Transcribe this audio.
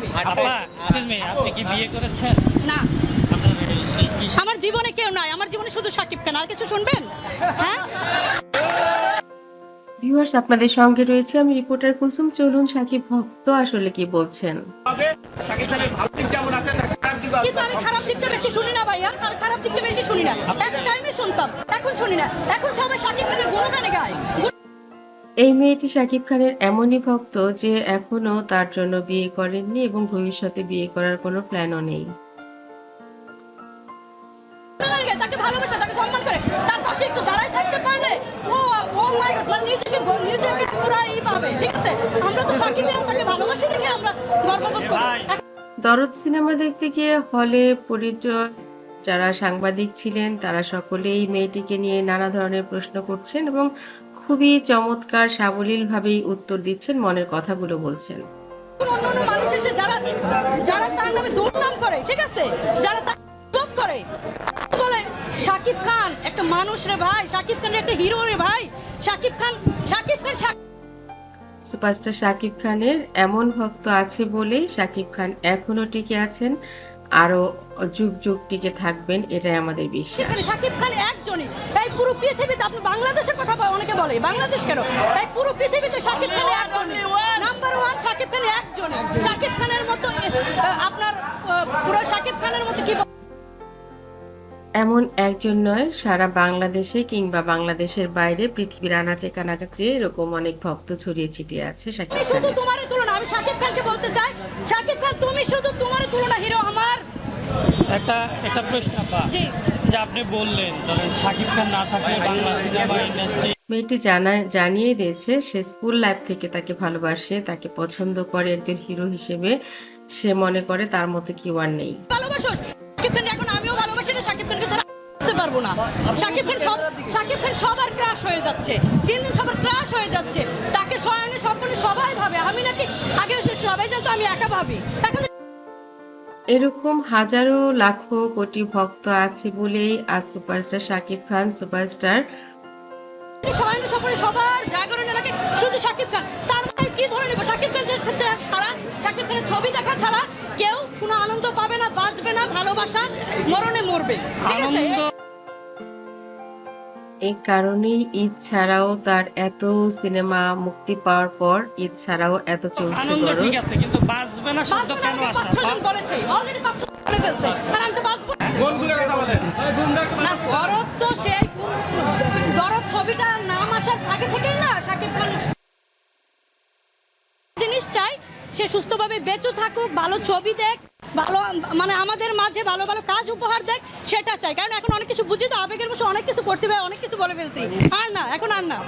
মেয়ে আপনি কি বিয়ে করেছেন? না। আপনার এই কি? আমার জীবনে কেউ নাই আমার জীবনে শুধু সাকিব খান আর কিছু শুনবেন? হ্যাঁ? ভিউয়ার্স আপনাদের সঙ্গে রয়েছে আমি রিপোর্টার কুলসুম চলুন সাকিব ভক্ত আসলে কি বলছেন? কিন্তু আমি খারাপ দিকটা বেশি শুনি না ভাইয়া আর খারাপ দিকটা বেশি শুনি না। এক টাইমে শুনতাম এখন শুনি না। এখন সবাই সাকিব খানের গুণগানে গায়। এই মেয়েটি সাকিব খানের এমনই ভক্ত যে এখনও তার জন্য বিয়ে করেননি এবং ভবিষ্যতে বিয়ে করার কোনো প্ল্যানও নেই। তাকে ভালোবাসে তাকে সম্মান করে। তার পাশে একটু দাঁড়ায় থাকতে পারলে ও ও মাই গড নিজেকে নিজেকে পুরা পাবে ঠিক আছে? আমরা তো সাকিব তাকে ভালোবাসি দেখে আমরা গর্ববোধ করি। দরদ সিনেমা দেখতে গিয়ে হলে পরিচয় যারা সাংবাদিক ছিলেন তারা সকলেই মেয়েটিকে নিয়ে নানা ধরনের প্রশ্ন করছেন এবং খুবই চমৎকার সাবলীলভাবেই উত্তর দিচ্ছেন মনের কথাগুলো বলছেন। অন্য অন্য মানুষ এসে যারা যারা তার নামে দুর্নাম করে ঠিক আছে? যারা তার করে বলে শাকিব খান একটা মানুষ রে ভাই শাকিব খান একটা হিরো রে ভাই শাকিব খান শাকিব খান সুপারস্টার শাকিব খানের এমন ভক্ত আছে বলেই শাকিব খান এখনও টিকে আছেন। আরও যুগ যুগ টিকে থাকবেন এটাই আমাদের বিশ্বাস। শাকিব খান একজনই। এই পুরো পৃথিবীতে আপনি বাংলাদেশের কথা বলে- অনেকে বলে বাংলাদেশ কেন? এই পুরো পৃথিবীতে শাকিব খান একজনই নাম্বার ওয়ান শাকিব খান একজনই শাকিব খানের মতো আপনার পুরো শাকিব খানের মতো কি এমন একজন নয় সারা বাংলাদেশে কিংবা বাংলাদেশের বাইরে পৃথিবীর আনাচে কানাচে এরকম অনেক ভক্ত ছড়িয়ে ছিটিয়ে আছে শাকিব শুধু তোমার তোমারে তুলনা আমি শাকিব খানকে বলতে চাই শাকিব খান তুমি শুধু তোমারে তুলনা হিরো আমার। একটা একটা প্রশ্ন। আপা যে আপনি বললেন ধরেন শাকিব খান না থাকলে বাংলা সিনেমা ইন্ডাস্ট্রি মেয়েটি জানা জানিয়ে দিয়েছে সে স্কুল লাইফ থেকে তাকে ভালোবাসে তাকে পছন্দ করে একজন হিরো হিসেবে। সে মনে করে তার মতো কেউ আর নেই। ভালোবাসো শাকিব খান এখন আমিও ভালোবাসি না শাকিব খানকে ছাড়া বুঝতে পারব না। শাকিব খান সব শাকিব খান সবার ক্রাশ হয়ে যাচ্ছে। দিন দিন সবার ক্রাশ হয়ে যাচ্ছে। তাকে স্বয়নে সবাই ভাবে। আমি নাকি আগে সে সবাই জানতো আমি একা ভাবি। এখন এরকম হাজারো লাখো কোটি ভক্ত আছে বলেই আজ সুপারস্টার শাকিব খান সুপারস্টার সবার জাগরণে লাগে। শুধু শাকিব খান তার মানে কি ধরে নেব? শাকিব খান ছাড়া শাকিব খানের ছবি দেখা ছাড়া কেউ কোনো আনন্দ পাবে না বাঁচবে না ভালোবাসা মরণে মরবে। ঠিক আছে? আনন্দ এই কারণেই ঈদ ছাড়াও তার এত সিনেমা মুক্তি পাওয়ার পর ঈদ ছাড়াও এত চলছে আনন্দ ঠিক আছে কিন্তু বাঁচবে না শব্দ কেন already আসা পাঁচ ছজন বলেছে, already বলে ফেলছে। আর আমি তো বাঁচবো না। না, দরদ তো সেই দরদ ছবিটার নাম আসার আগে থেকেই না শাকিব খান জিনিস চাই সে সুস্থভাবে বেঁচে থাকুক ভালো ছবি দেখ ভালো মানে আমাদের মাঝে ভালো ভালো কাজ উপহার দেয়, সেটা চাই। কারণ এখন অনেক কিছু বুঝি তো, আবেগের বসে অনেক কিছু করতে ভাই অনেক কিছু বলে ফেলছি। আর না, এখন আর না।